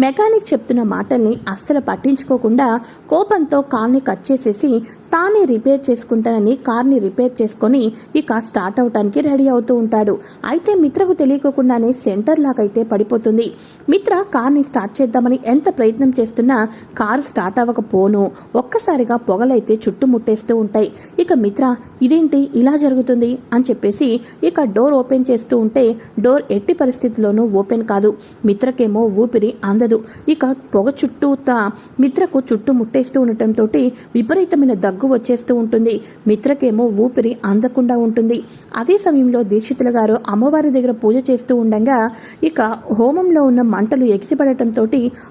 Mechanic చెప్తున్న మాటల్ని అస్సలు పట్టించుకోకుండా కోపంతో కార్ని కట్ చేసేసి తానే రిపేర్ చేసుకుంటానని కార్ని రిపేర్ చేసుకొని ఇక స్టార్ట్ అవటానికి రెడీ అవుతూ ఉంటాడు. అయితే మిత్రకు తెలియకోకుండానే సెంటర్ లాగైతే పడిపోతుంది. మిత్ర కార్ని స్టార్ట్ చేద్దామని ఎంత ప్రయత్నం చేస్తున్నా కారు స్టార్ట్ అవ్వకపోను. ఒక్కసారిగా పొగలైతే చుట్టుముట్టేస్తూ ఉంటాయి. ఇక మిత్ర ఇదేంటి? ఇలా జరుగుతుంది? అని చెప్పేసి ఇక డోర్ ఓపెన్ చేస్తూ ఉంటే డోర్ ఎట్టి పరిస్థితిలోనూ ఓపెన్ కాదు. మిత్రకేమో ఊపిరి అందదు ఇక పొగ చుట్టూతా మిత్రకు చుట్టూ ముట్టేస్తూ ఉండటంతో విపరీతమైన దగ్గు వచ్చేస్తూ ఉంటుంది. మిత్రకేమో ఊపిరి అందకుండా ఉంటుంది. అదే సమయంలో దీక్షితుల గారు అమ్మవారి దగ్గర పూజ చేస్తూ ఉండగా ఇక హోమంలో ఉన్న మంటలు ఎగిసిపడటంతో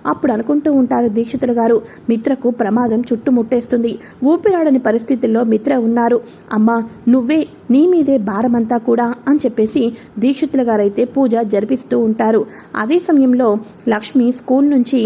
అప్పుడు అనుకుంటూ ఉంటారు దీక్షితుల గారు. మిత్రకు ప్రమాదం చుట్టుముట్టేస్తుంది. ఊపిరాడని పరిస్థితుల్లో మిత్ర ఉన్నారు. అమ్మ నువ్వే నీ మీదే భారమంతా కూడా అని చెప్పేసి దీక్షితుల గారైతే పూజ జరిపిస్తూ ఉంటారు. అదే సమయంలో లక్ష్మి స్కూల్ నుంచి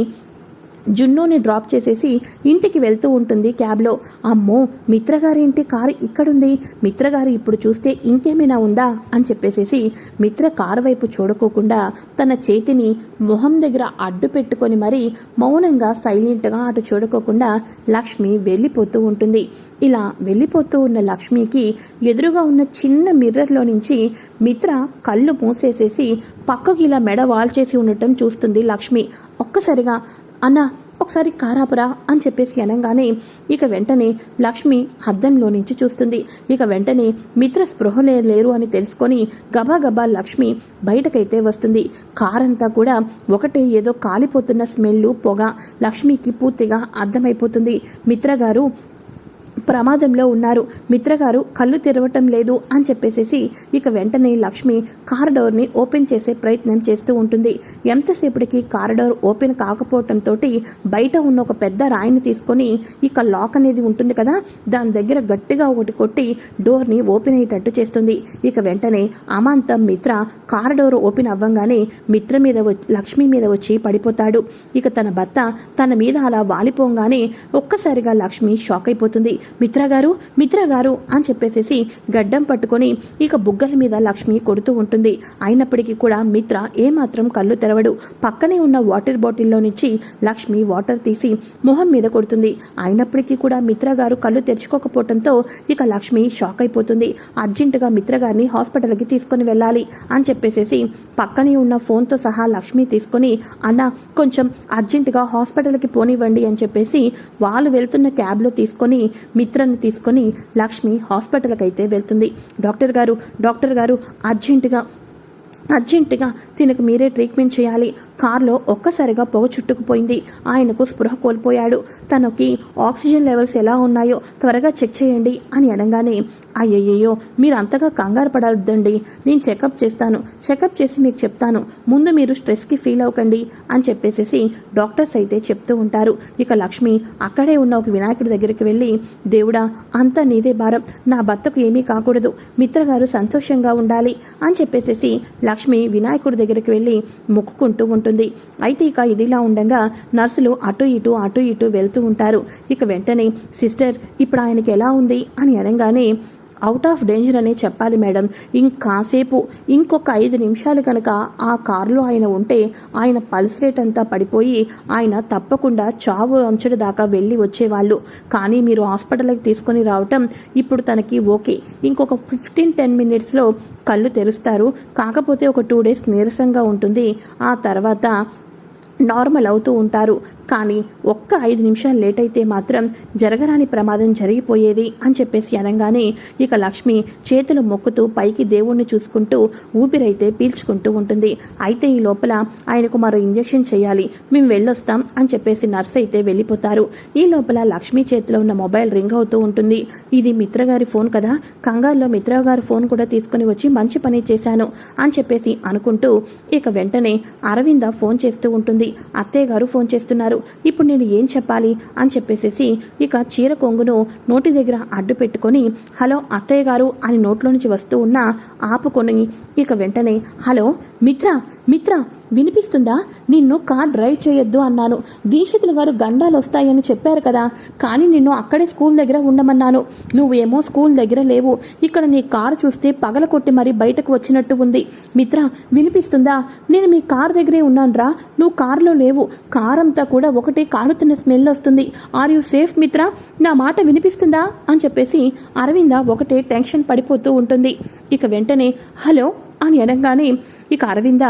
జున్నుని డ్రాప్ చేసేసి ఇంటికి వెళ్తూ ఉంటుంది క్యాబ్లో. అమ్మో మిత్రగారింటి? కారు ఇక్కడుంది. మిత్రగారు ఇప్పుడు చూస్తే ఇంకేమైనా ఉందా? అని చెప్పేసేసి మిత్ర కారు వైపు చూడకోకుండా తన చేతిని మొహం దగ్గర అడ్డు పెట్టుకొని మరీ మౌనంగా సైలెంట్గా అటు చూడకోకుండా లక్ష్మి వెళ్ళిపోతూ ఉంటుంది. ఇలా వెళ్ళిపోతూ ఉన్న లక్ష్మికి ఎదురుగా ఉన్న చిన్న మిర్రర్లో నుంచి మిత్ర కళ్ళు మూసేసేసి పక్కకి ఇలా మెడ వాల్చేసి ఉండటం చూస్తుంది లక్ష్మి. ఒక్కసారిగా అన్న ఒకసారి కారాపురా అని చెప్పేసి అనగానే ఇక వెంటనే లక్ష్మి అద్దంలో నుంచి చూస్తుంది. ఇక వెంటనే మిత్ర స్పృహలే లేరు అని తెలుసుకొని గబా లక్ష్మి బయటకైతే వస్తుంది. కారంతా కూడా ఒకటే ఏదో కాలిపోతున్న స్మెల్ పొగ లక్ష్మికి పూర్తిగా అర్థమైపోతుంది. మిత్ర గారు ప్రమాదంలో ఉన్నారు. మిత్రగారు కళ్ళు తెరవటం లేదు అని చెప్పేసేసి ఇక వెంటనే లక్ష్మి కార్ డోర్ని ఓపెన్ చేసే ప్రయత్నం చేస్తూ ఉంటుంది. ఎంతసేపటికి కార్ డోర్ ఓపెన్ కాకపోవటంతో బయట ఉన్న ఒక పెద్ద రాయిని తీసుకొని ఇక లాక్ అనేది ఉంటుంది కదా దాని దగ్గర గట్టిగా ఒకటి కొట్టి డోర్ని ఓపెన్ అయ్యేటట్టు చేస్తుంది. ఇక వెంటనే అమాంతం మిత్ర కార్ డోర్ ఓపెన్ అవ్వంగానే మిత్ర మీద లక్ష్మి మీద వచ్చి పడిపోతాడు. ఇక తన భర్త తన మీద అలా వాలిపోగానే ఒక్కసారిగా లక్ష్మి షాక్ అయిపోతుంది. మిత్రగారు మిత్రగారు అని చెప్పేసేసి గడ్డం పట్టుకొని ఇక బుగ్గల మీద లక్ష్మి కొడుతూ ఉంటుంది. అయినప్పటికీ కూడా మిత్ర ఏమాత్రం కళ్ళు తెరవడు. పక్కనే ఉన్న వాటర్ బాటిల్లో నుంచి లక్ష్మి వాటర్ తీసి మొహం మీద కొడుతుంది. అయినప్పటికీ కూడా మిత్ర గారు కళ్ళు తెరుచుకోకపోవడంతో ఇక లక్ష్మి షాక్ అయిపోతుంది. అర్జెంటుగా మిత్ర గారిని హాస్పిటల్కి తీసుకుని వెళ్ళాలి అని చెప్పేసేసి పక్కనే ఉన్న ఫోన్తో సహా లక్ష్మి తీసుకొని అన్న కొంచెం అర్జెంటుగా హాస్పిటల్కి పోనివ్వండి అని చెప్పేసి వాళ్ళు వెళ్తున్న క్యాబ్లో తీసుకొని మిత్రని తీసుకొని లక్ష్మి హాస్పిటల్కి అయితే వెళ్తుంది. డాక్టర్ గారు డాక్టర్ గారు అర్జెంటుగా అర్జెంటుగా తినకు మీరే ట్రీట్మెంట్ చేయాలి. కార్లో ఒక్కసారిగా పొగ చుట్టుకుపోయింది. ఆయనకు స్పృహ కోల్పోయాడు. తనకి ఆక్సిజన్ లెవెల్స్ ఎలా ఉన్నాయో త్వరగా చెక్ చేయండి అని అనగానే అయ్యయ్యో మీరు అంతగా కంగారు పడద్దండి నేను చెకప్ చేస్తాను. చెకప్ చేసి మీకు చెప్తాను. ముందు మీరు స్ట్రెస్కి ఫీల్ అవ్వకండి అని చెప్పేసేసి డాక్టర్స్ అయితే చెప్తూ ఉంటారు. ఇక లక్ష్మి అక్కడే ఉన్న ఒక వినాయకుడి దగ్గరికి వెళ్ళి దేవుడా అంతా నీదే భారం. నా భర్తకు ఏమీ కాకూడదు. మిత్రగారు సంతోషంగా ఉండాలి. అని చెప్పేసేసి లక్ష్మి వినాయకుడి దగ్గరికి వెళ్ళి మొక్కుకుంటూ ఉంటుంది. అయితే ఇక ఇదిలా ఉండగా నర్సులు అటు ఇటు అటు ఇటు వెళ్తూ ఉంటారు. ఇక వెంటనే సిస్టర్ ఇప్పుడు ఆయనకి ఎలా ఉంది? అని అనగానే అవుట్ ఆఫ్ డేంజర్ అనే చెప్పాలి మేడం. ఇంకాసేపు ఇంకొక ఐదు నిమిషాలు కనుక ఆ కారులో ఆయన ఉంటే ఆయన పల్స్ రేట్ అంతా పడిపోయి ఆయన తప్పకుండా చావు అంచడు దాకా వెళ్ళి వచ్చేవాళ్ళు. కానీ మీరు హాస్పిటల్కి తీసుకొని రావటం ఇప్పుడు తనకి ఓకే. ఇంకొక ఫిఫ్టీన్ టెన్ మినిట్స్లో కళ్ళు తెరుస్తారు. కాకపోతే ఒక టూ డేస్ నీరసంగా ఉంటుంది. ఆ తర్వాత నార్మల్ అవుతూ ఉంటారు. కానీ ఒక్క ఐదు నిమిషాలు లేట్ అయితే మాత్రం జరగరాని ప్రమాదం జరిగిపోయేది అని చెప్పేసి అనగానే ఇక లక్ష్మి చేతులు మొక్కుతూ పైకి దేవుణ్ణి చూసుకుంటూ ఊపిరైతే పీల్చుకుంటూ ఉంటుంది. అయితే ఈ లోపల ఆయనకు మరో ఇంజెక్షన్ చేయాలి. మేము వెళ్ళొస్తాం అని చెప్పేసి నర్స్ అయితే వెళ్ళిపోతారు. ఈ లోపల లక్ష్మి చేతిలో ఉన్న మొబైల్ రింగ్ అవుతూ ఉంటుంది. ఇది మిత్ర గారి ఫోన్ కదా? కంగారులో మిత్ర గారి ఫోన్ కూడా తీసుకుని వచ్చి మంచి పని చేశాను అని చెప్పేసి అనుకుంటూ ఇక వెంటనే అరవింద ఫోన్ చేస్తూ ఉంటుంది. అత్తయ్య గారు ఫోన్ చేస్తున్నారు. ఇప్పుడు నేను ఏం చెప్పాలి అని చెప్పేసేసి ఇక చీర కొంగును నోటి దగ్గర అడ్డు పెట్టుకొని హలో అత్తయ్య గారు అని నోట్లో నుంచి వస్తూ ఉన్న ఆపుకొని ఇక వెంటనే హలో మిత్ర మిత్ర వినిపిస్తుందా? నిన్ను కార్ డ్రైవ్ చేయొద్దు అన్నాను. దీక్షితులు గారు గండాలు వస్తాయని చెప్పారు కదా. కానీ నిన్ను అక్కడే స్కూల్ దగ్గర ఉండమన్నాను. నువ్వేమో స్కూల్ దగ్గర లేవు. ఇక్కడ నీ కారు చూస్తే పగల కొట్టి మరీ బయటకు వచ్చినట్టు ఉంది. మిత్ర వినిపిస్తుందా? నేను మీ కార్ దగ్గరే ఉన్నానురా. నువ్వు కారులో లేవు. కార్ అంతా కూడా ఒకటే కాలుతున్న స్మెల్ వస్తుంది. Are you safe Mitra? నా మాట వినిపిస్తుందా? అని చెప్పేసి అరవింద ఒకటే టెన్షన్ పడిపోతూ ఉంటుంది. ఇక వెంటనే హలో అని అనగానే ఇక అరవింద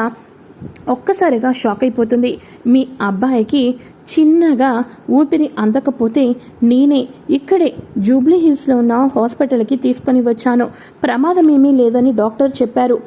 ఒక్కసారిగా షాక్ అయిపోతుంది. మీ అబ్బాయికి చిన్నగా ఊపిరి అందకపోతే నేనే ఇక్కడే జూబ్లీ హిల్స్లో ఉన్న హాస్పిటల్కి తీసుకొని వచ్చాను. ప్రమాదం ఏమీ లేదని డాక్టర్ చెప్పారు.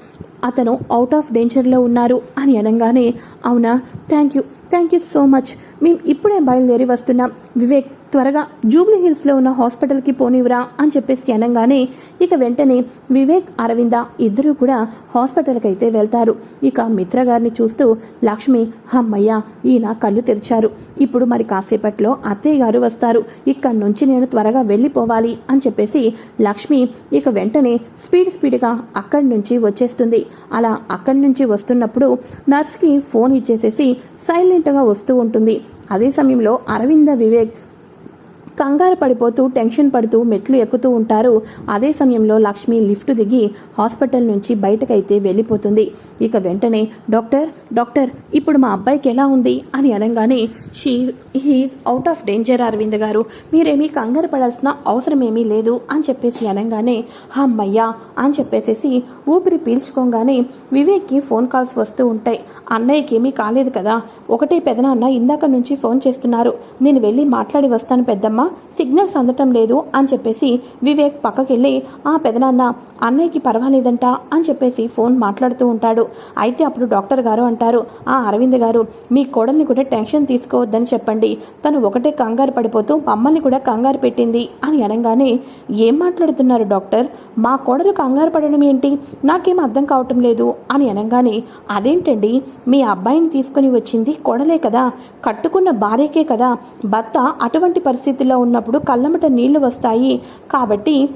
అతను అవుట్ ఆఫ్ డేంజర్లో ఉన్నారు అని అనగానే అవునా? Thank you. Thank you so much. మేము ఇప్పుడే బయలుదేరి వస్తున్నాం. వివేక్ త్వరగా జూబ్లీ హిల్స్లో ఉన్న హాస్పిటల్కి పోనివ్వరా అని చెప్పేసి అనగానే ఇక వెంటనే వివేక్ అరవింద ఇద్దరూ కూడా హాస్పిటల్కి అయితే వెళ్తారు. ఇక మిత్ర గారిని చూస్తూ లక్ష్మి అమ్మయ్య ఈయన కళ్ళు తెరిచారు. ఇప్పుడు మరి కాసేపట్లో అత్తయ్య గారు వస్తారు. ఇక్కడి నుంచి నేను త్వరగా వెళ్ళిపోవాలి అని చెప్పేసి లక్ష్మి ఇక వెంటనే స్పీడ్ స్పీడ్గా అక్కడి నుంచి వచ్చేస్తుంది. అలా అక్కడి నుంచి వస్తున్నప్పుడు నర్స్కి ఫోన్ ఇచ్చేసేసి సైలెంట్గా వస్తూ ఉంటుంది. అదే సమయంలో అరవింద వివేక్ కంగారు పడిపోతూ టెన్షన్ పడుతూ మెట్లు ఎక్కుతూ ఉంటారు. అదే సమయంలో లక్ష్మి లిఫ్ట్ దిగి హాస్పిటల్ నుంచి బయటకైతే వెళ్ళిపోతుంది. ఇక వెంటనే డాక్టర్ డాక్టర్ ఇప్పుడు మా అబ్బాయికి ఎలా ఉంది? అని అనగానే she he is out of danger Aravind garu. మీరేమీ కంగారు పడాల్సిన అవసరం ఏమీ లేదు అని చెప్పేసి అనగానే అమ్మయ్యా అని చెప్పేసేసి ఊపిరి పీల్చుకోగానే వివేక్కి ఫోన్ కాల్స్ వస్తూ ఉంటాయి. అన్నయ్యకి ఏమీ కాలేదు కదా. ఒకటే పెదనాన్న ఇందాక నుంచి ఫోన్ చేస్తున్నారు. నేను వెళ్ళి మాట్లాడి వస్తాను పెద్దమ్మ సిగ్నల్స్ అందటం లేదు అని చెప్పేసి వివేక్ పక్కకెళ్ళి ఆ పెదనాన్న అన్నయ్యకి పర్వాలేదంట అని చెప్పేసి ఫోన్ మాట్లాడుతూ ఉంటాడు. అయితే అప్పుడు డాక్టర్ గారు అంటారు ఆ అరవింద్ గారు మీ కోడల్ని కూడా టెన్షన్ తీసుకోవద్దని చెప్పండి. తను ఒకటే కంగారు పడిపోతూ మమ్మల్ని కూడా కంగారు పెట్టింది అని అనగానే ఏం మాట్లాడుతున్నారు డాక్టర్? మా కోడలు కంగారు పడడం ఏంటి? నాకేం అర్థం కావటం లేదు అని అనగానే అదేంటండి? మీ అబ్బాయిని తీసుకుని వచ్చింది కోడలే కదా. కట్టుకున్న భార్యకే కదా. భర్త అటువంటి పరిస్థితుల్లో ఉన్నప్పుడు కళ్ళమట నీళ్ళు వస్తాయి. కాబట్టి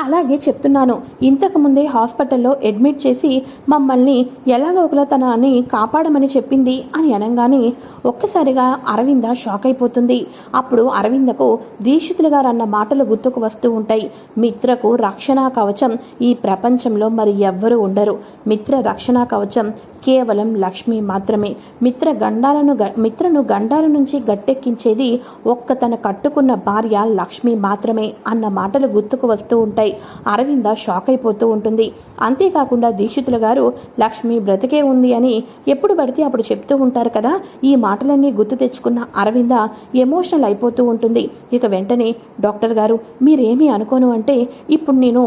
అలాగే చెప్తున్నాను. ఇంతకుముందే హాస్పిటల్లో అడ్మిట్ చేసి మమ్మల్ని ఎలాగో ఒకలా తన అని కాపాడమని చెప్పింది అని అనగానే ఒక్కసారిగా అరవింద షాక్ అయిపోతుంది. అప్పుడు అరవిందకు దీక్షితులు గారు అన్న మాటలు గుర్తుకు వస్తూ ఉంటాయి. మిత్రకు రక్షణ కవచం ఈ ప్రపంచంలో మరి ఎవ్వరూ ఉండరు. మిత్ర రక్షణ కవచం కేవలం లక్ష్మి మాత్రమే. మిత్ర గండాలను గ- మిత్రను గండాల నుంచి గట్టెక్కించేది ఒక్క తన కట్టుకున్న భార్య లక్ష్మి మాత్రమే అన్న మాటలు గుర్తుకు వస్తూ ఉంటాయి. అరవింద షాక్ అయిపోతూ ఉంటుంది. అంతేకాకుండా దీక్షితులు గారు లక్ష్మి బ్రతికే ఉంది అని ఎప్పుడు పడితే అప్పుడు చెప్తూ ఉంటారు కదా. ఈ మాటలన్నీ గుర్తు తెచ్చుకున్న అరవింద ఎమోషనల్ అయిపోతూ ఉంటుంది. ఇక వెంటనే డాక్టర్ గారు మీరేమీ అనుకోను అంటే ఇప్పుడు నేను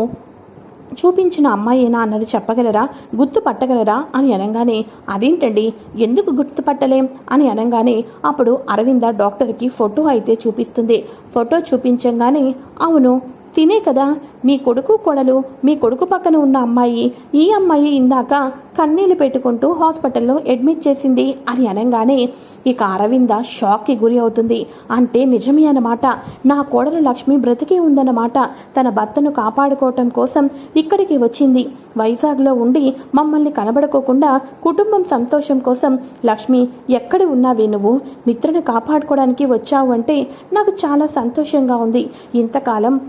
చూపించిన అమ్మాయేనా అన్నది చెప్పగలరా? గుర్తుపట్టగలరా అని అనగానే అదేంటండి? ఎందుకు గుర్తుపట్టలేం అని అనగానే అప్పుడు అరవింద డాక్టర్కి ఫోటో అయితే చూపిస్తుంది. ఫోటో చూపించగానే అవును తినే కదా మీ కొడుకు కొడలు మీ కొడుకు పక్కన ఉన్న అమ్మాయి ఈ అమ్మాయి ఇందాక కన్నీళ్ళు పెట్టుకుంటూ హాస్పిటల్లో అడ్మిట్ చేసింది అని అనగానే ఇక అరవింద షాక్కి గురి అవుతుంది. అంటే నిజమే అన్నమాట. నా కోడలు లక్ష్మి బ్రతికే ఉందన్నమాట. తన భర్తను కాపాడుకోవటం కోసం ఇక్కడికి వచ్చింది. వైజాగ్లో ఉండి మమ్మల్ని కనబడుకోకుండా కుటుంబం సంతోషం కోసం లక్ష్మి ఎక్కడ ఉన్నావే నువ్వు? మిత్రను కాపాడుకోవడానికి వచ్చావు అంటే నాకు చాలా సంతోషంగా ఉంది. ఇంతకాలం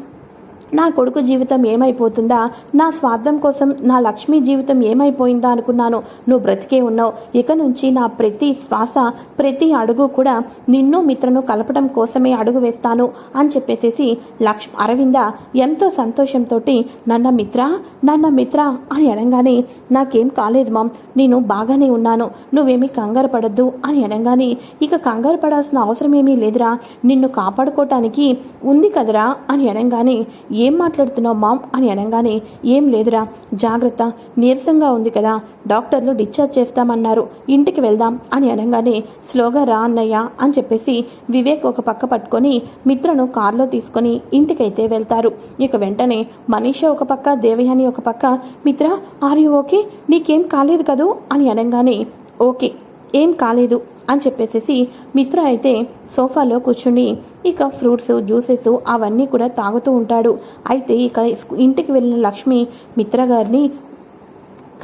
నా కొడుకు జీవితం ఏమైపోతుందా? నా స్వార్థం కోసం నా లక్ష్మి జీవితం ఏమైపోయిందా అనుకున్నాను. నువ్వు బ్రతికే ఉన్నావు. ఇక నుంచి నా ప్రతి శ్వాస ప్రతి అడుగు కూడా నిన్ను మిత్రను కలపడం కోసమే అడుగు వేస్తాను అని చెప్పేసేసి లక్ష్ అరవింద ఎంతో సంతోషంతో నన్న మిత్ర నన్న మిత్ర అని అనగానే నాకేం కాలేదు మామ్. నేను బాగానే ఉన్నాను. నువ్వేమీ కంగారు పడద్దు అని అనగానే ఇక కంగారు పడాల్సిన అవసరం ఏమీ లేదురా. నిన్ను కాపాడుకోవటానికి ఉంది కదరా అని అనగానే ఏ ఏం మాట్లాడుతున్నావు మామ్ అని అనగానే ఏం లేదురా జాగ్రత్త నీరసంగా ఉంది కదా డాక్టర్లు డిశ్చార్జ్ చేస్తామన్నారు ఇంటికి వెళ్దాం అని అనగానే స్లోగా రా అన్నయ్య అని చెప్పేసి వివేక్ ఒక పక్క పట్టుకొని మిత్రను కారులో తీసుకొని ఇంటికైతే వెళ్తారు. ఇక వెంటనే మనీష ఒక పక్క దేవయాని ఒక పక్క మిత్ర ఆర్ యు ఓకే? నీకేం కాలేదు కదూ? అని అనగానే ఓకే ఏం కాలేదు అని చెప్పేసేసి మిత్ర అయితే సోఫాలో కూర్చుని ఇక ఫ్రూట్స్ జ్యూసెస్ అవన్నీ కూడా తాగుతూ ఉంటాడు. అయితే ఇక ఇంటికి వెళ్ళిన లక్ష్మి మిత్ర గారిని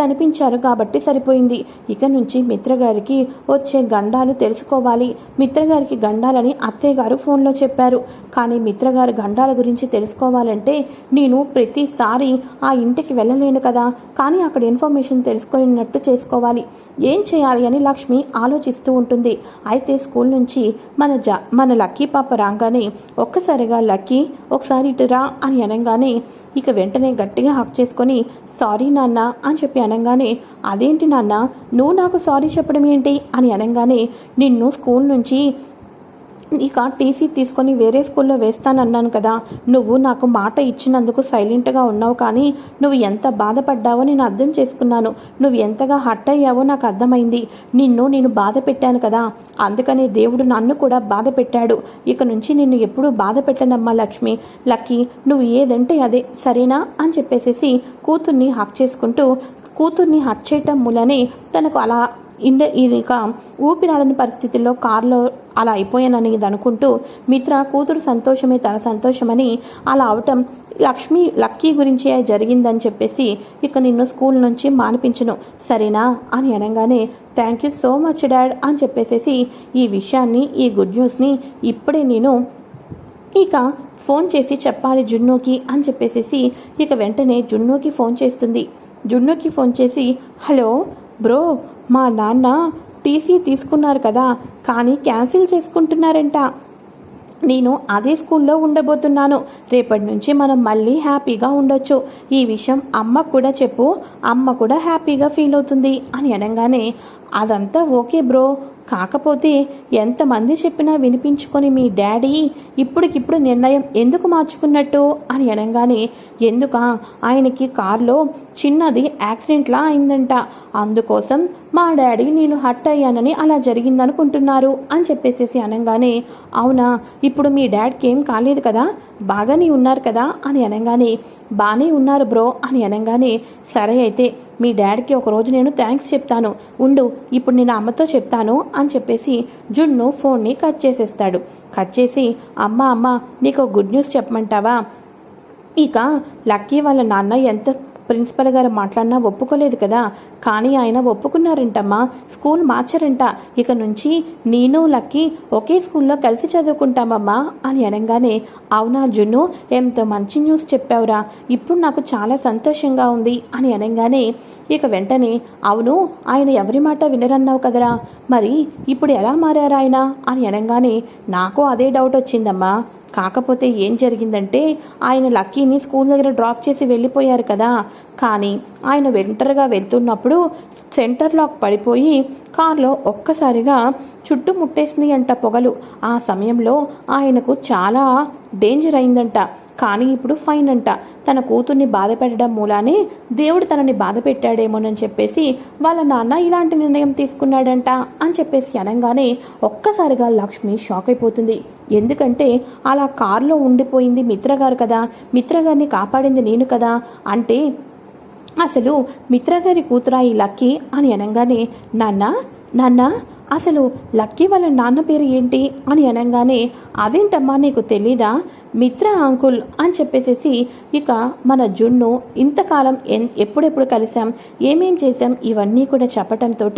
కనిపించారు కాబట్టి సరిపోయింది. ఇక నుంచి మిత్రగారికి వచ్చే గండాలు తెలుసుకోవాలి. మిత్రగారికి గండాలని అత్తయ్య గారు ఫోన్లో చెప్పారు. కానీ మిత్రగారు గండాల గురించి తెలుసుకోవాలంటే నేను ప్రతిసారి ఆ ఇంటికి వెళ్ళలేను కదా. కానీ అక్కడ ఇన్ఫర్మేషన్ తెలుసుకున్నట్టు చేసుకోవాలి. ఏం చేయాలి అని లక్ష్మి ఆలోచిస్తూ ఉంటుంది. అయితే స్కూల్ నుంచి మన జా మన లక్కీ పాప రాగానే ఒక్కసారిగా లక్కీ ఒకసారి ఇటు రా అని అనగానే ఇక వెంటనే గట్టిగా హక్ చేసుకొని సారీ నాన్న అని చెప్పి అనగానే అదేంటి నాన్న? నువ్వు నాకు సారీ చెప్పడం ఏంటి? అని అనగానే నిన్ను స్కూల్ నుంచి ఇక టీసీ తీసుకొని వేరే స్కూల్లో వేస్తానన్నాను కదా. నువ్వు నాకు మాట ఇచ్చినందుకు సైలెంట్గా ఉన్నావు కానీ నువ్వు ఎంత బాధపడ్డావో నేను అర్థం చేసుకున్నాను. నువ్వు ఎంతగా హట్ అయ్యావో నాకు అర్థమైంది. నిన్ను నేను బాధ పెట్టాను కదా. అందుకని దేవుడు నన్ను కూడా బాధ పెట్టాడు. ఇక నుంచి నిన్ను ఎప్పుడూ బాధ పెట్టనమ్మా లక్ష్మి. లక్కీ నువ్వు ఏదంటే అదే సరేనా? అని చెప్పేసేసి కూతుర్ని హక్ చేసుకుంటూ కూతుర్ని హట్ చేయటం మూలనే తనకు అలా ఇండ ఇక ఊపిరాడని పరిస్థితుల్లో కారులో అలా అయిపోయానని ఇది అనుకుంటూ మిత్ర కూతురు సంతోషమే తన సంతోషమని అలా అవటం లక్ష్మి లక్కీ గురించే జరిగిందని చెప్పేసి ఇక నిన్ను స్కూల్ నుంచి మానిపించను సరేనా? అని అనగానే thank you so much dad అని చెప్పేసేసి ఈ విషయాన్ని ఈ గుడ్ న్యూస్ని ఇప్పుడే నేను ఇక ఫోన్ చేసి చెప్పాలి జున్నుకి అని చెప్పేసేసి ఇక వెంటనే జున్నుకి ఫోన్ చేస్తుంది. జున్నుకి ఫోన్ చేసి హలో బ్రో మా నాన్న టీసీ తీసుకున్నారు కదా కానీ క్యాన్సిల్ చేసుకుంటున్నారంట. నేను అదే స్కూల్లో ఉండబోతున్నాను. రేపటి నుంచి మనం మళ్ళీ హ్యాపీగా ఉండొచ్చు. ఈ విషయం అమ్మ కూడా చెప్పు అమ్మ కూడా హ్యాపీగా ఫీల్ అవుతుంది అని అనగానే అదంతా ఓకే బ్రో. కాకపోతే ఎంతమంది చెప్పినా వినిపించుకొని మీ డాడీ ఇప్పటికిప్పుడు నిర్ణయం ఎందుకు మార్చుకున్నట్టు? అని అనగానే ఎందుక? ఆయనకి కారులో చిన్నది యాక్సిడెంట్లా అయిందంట. అందుకోసం మా డాడీ నేను హట్ అయ్యానని అలా జరిగిందనుకుంటున్నారు అని చెప్పేసేసి అనగానే అవునా? ఇప్పుడు మీ డాడ్కి ఏం కాలేదు కదా? బాగానే ఉన్నారు కదా? అని అనగానే బాగానే ఉన్నారు బ్రో అని అనగానే సరే అయితే మీ డాడీకి ఒకరోజు నేను థ్యాంక్స్ చెప్తాను. ఉండు ఇప్పుడు నేను అమ్మతో చెప్తాను అని చెప్పేసి జున్ను ఫోన్ని కట్ చేసేస్తాడు. కట్ చేసి అమ్మ అమ్మ నీకు గుడ్ న్యూస్ చెప్పమంటావా? ఇక లక్కీ వాళ్ళ నాన్న ఎంత ప్రిన్సిపల్ గారు మాట్లాడినా ఒప్పుకోలేదు కదా. కానీ ఆయన ఒప్పుకున్నారంటమ్మా. స్కూల్ మార్చారంట. ఇక నుంచి నేను లక్కీ ఒకే స్కూల్లో కలిసి చదువుకుంటామమ్మా అని అనగానే అవునా జున్ను ఎంతో మంచి న్యూస్ చెప్పావురా. ఇప్పుడు నాకు చాలా సంతోషంగా ఉంది అని అనగానే ఇక వెంటనే అవును ఆయన ఎవరి మాట వినరన్నావు కదరా. మరి ఇప్పుడు ఎలా మారారు ఆయన అని అనగానే నాకు అదే డౌట్ వచ్చిందమ్మా. కాకపోతే ఏం జరిగిందంటే ఆయన లక్కీని స్కూల్ దగ్గర డ్రాప్ చేసి వెళ్ళిపోయారు కదా. కానీ ఆయన వెంటర్గా వెళ్తున్నప్పుడు సెంటర్ లాక్ పడిపోయి కారులో ఒక్కసారిగా చుట్టుముట్టేసింది అంట పొగలు. ఆ సమయంలో ఆయనకు చాలా డేంజర్ అయిందంట. కానీ ఇప్పుడు ఫైన్ అంట. తన కూతుర్ని బాధ పెట్టడం మూలానే దేవుడు తనని బాధ పెట్టాడేమోనని చెప్పేసి వాళ్ళ నాన్న ఇలాంటి నిర్ణయం తీసుకున్నాడంట అని చెప్పేసి అనగానే ఒక్కసారిగా లక్ష్మి షాక్ అయిపోతుంది. ఎందుకంటే అలా కారులో ఉండిపోయింది మిత్రగారు కదా. మిత్రగారిని కాపాడింది నేను కదా. అంటే అసలు మిత్రగారి కూతురా ఈ లక్కీ అని అనగానే నాన్న నాన్న అసలు లక్కీ వాళ్ళ నాన్న పేరు ఏంటి? అని అనగానే అదేంటమ్మా నీకు తెలీదా? మిత్ర అంకుల్ అని చెప్పేసేసి ఇక మన జున్ను ఇంతకాలం ఎన్ ఎప్పుడెప్పుడు కలిసాం ఏమేం చేశాం ఇవన్నీ కూడా చెప్పటంతో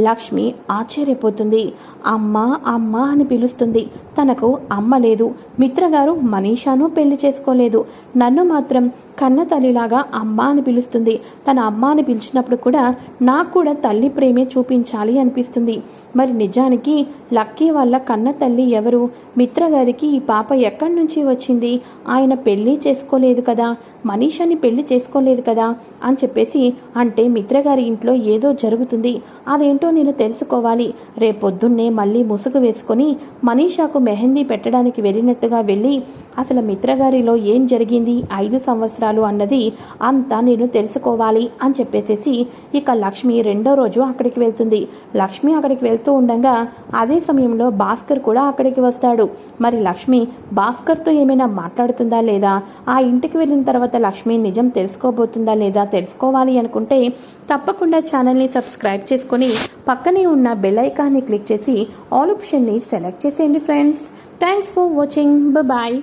లక్ష్మి ఆశ్చర్యపోతుంది. అమ్మ అమ్మ అని పిలుస్తుంది. తనకు అమ్మ లేదు. మిత్రగారు మనీషాను పెళ్ళి చేసుకోలేదు. నన్ను మాత్రం కన్న తల్లిలాగా అమ్మ అని పిలుస్తుంది. తన అమ్మ అని పిలిచినప్పుడు కూడా నాకు కూడా తల్లి ప్రేమే చూపించాలి అనిపిస్తుంది. మరి నిజానికి లక్కీ వాళ్ళ కన్న తల్లి ఎవరు? మిత్రగారికి ఈ పాప ఎక్కడి నుంచి వచ్చింది? ఆయన పెళ్ళి చేసుకోలేదు కదా. మనీషాని పెళ్ళి చేసుకోలేదు కదా అని చెప్పేసి అంటే మిత్రగారి ఇంట్లో ఏదో జరుగుతుంది. అదేంటో నేను తెలుసుకోవాలి. రేపొద్దున్నే మళ్ళీ ముసుగు వేసుకొని మనీషాకు మెహందీ పెట్టడానికి వెళ్ళినట్టుగా వెళ్ళి అసలు మిత్రగారిలో ఏం జరిగింది? ఐదు సంవత్సరాలు అన్నది అంతా నేను తెలుసుకోవాలి అని చెప్పేసేసి ఇక లక్ష్మి రెండో రోజు అక్కడికి వెళ్తుంది. లక్ష్మి అక్కడికి వెళ్తూ ఉండగా అదే సమయంలో భాస్కర్ కూడా అక్కడికి వస్తాడు. మరి లక్ష్మి భాస్కర్తో ఏమైనా మాట్లాడుతుందా లేదా? ఆ ఇంటికి వెళ్ళిన తర్వాత లక్ష్మి నిజం తెలుసుకోబోతుందా లేదా తెలుసుకోవాలి అనుకుంటే తప్పకుండా ఛానల్ని సబ్స్క్రైబ్ చేసుకొని పక్కనే ఉన్న బెల్ ఐకాన్ని క్లిక్ చేసి ఆల్ ఆప్షన్ని సెలెక్ట్ చేసేయండి friends. friends. Thanks for watching. Bye bye.